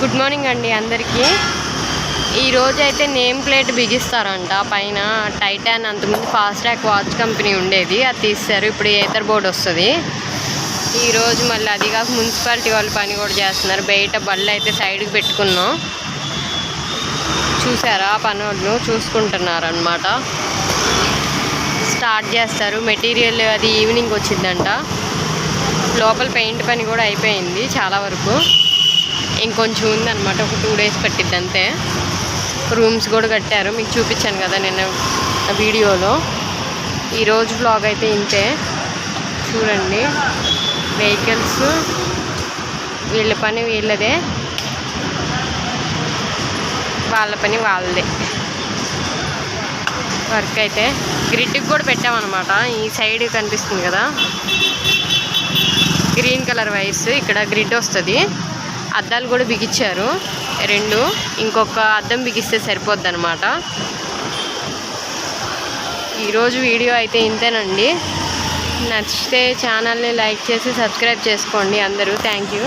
Good morning అండి అందరికీ. ఈరోజు అయితే నేమ్ ప్లేట్ బిగిస్తారంట. పైన టైటాన్ అంతకుముందు ఫాస్ట్ ట్రాక్ వాచ్ కంపెనీ ఉండేది. అది తీస్తారు ఇప్పుడు ఏతర్ బోర్డు వస్తుంది. ఈరోజు మళ్ళీ అది కాక మున్సిపాలిటీ వాళ్ళు పని కూడా చేస్తున్నారు. బయట బళ్ళు అయితే సైడ్కి పెట్టుకున్నాం. చూసారా పని వాళ్ళు చూసుకుంటున్నారు అనమాట స్టార్ట్ చేస్తారు. మెటీరియల్ అది ఈవినింగ్ వచ్చిందంట. లోపల పెయింట్ పని కూడా అయిపోయింది చాలా వరకు. ఇంకొంచెం ఉందన్నమాట. ఒక టూ డేస్ పట్టిద్ది అంతే. రూమ్స్ కూడా కట్టారు. మీకు చూపించాను కదా నేను వీడియోలో. ఈరోజు బ్లాగ్ అయితే ఇంతే. చూడండి. వెహికల్స్ వీళ్ళ పని వీళ్ళదే. వాళ్ళ పని వాళ్ళదే. వర్క్ అయితే. గ్రిడ్కి కూడా పెట్టామన్నమాట. ఈ సైడ్ కనిపిస్తుంది కదా. గ్రీన్ కలర్ వైస్ ఇక్కడ గ్రిడ్ వస్తుంది. అద్దాలు కూడా బిగించారు. రెండు ఇంకొక అద్దం బిగిస్తే సరిపోద్ది అనమాట ఈరోజు వీడియో అయితే ఇంతేనండి. నచ్చితే ఛానల్ని లైక్ చేసి సబ్స్క్రైబ్ చేసుకోండి అందరూ. Thank you.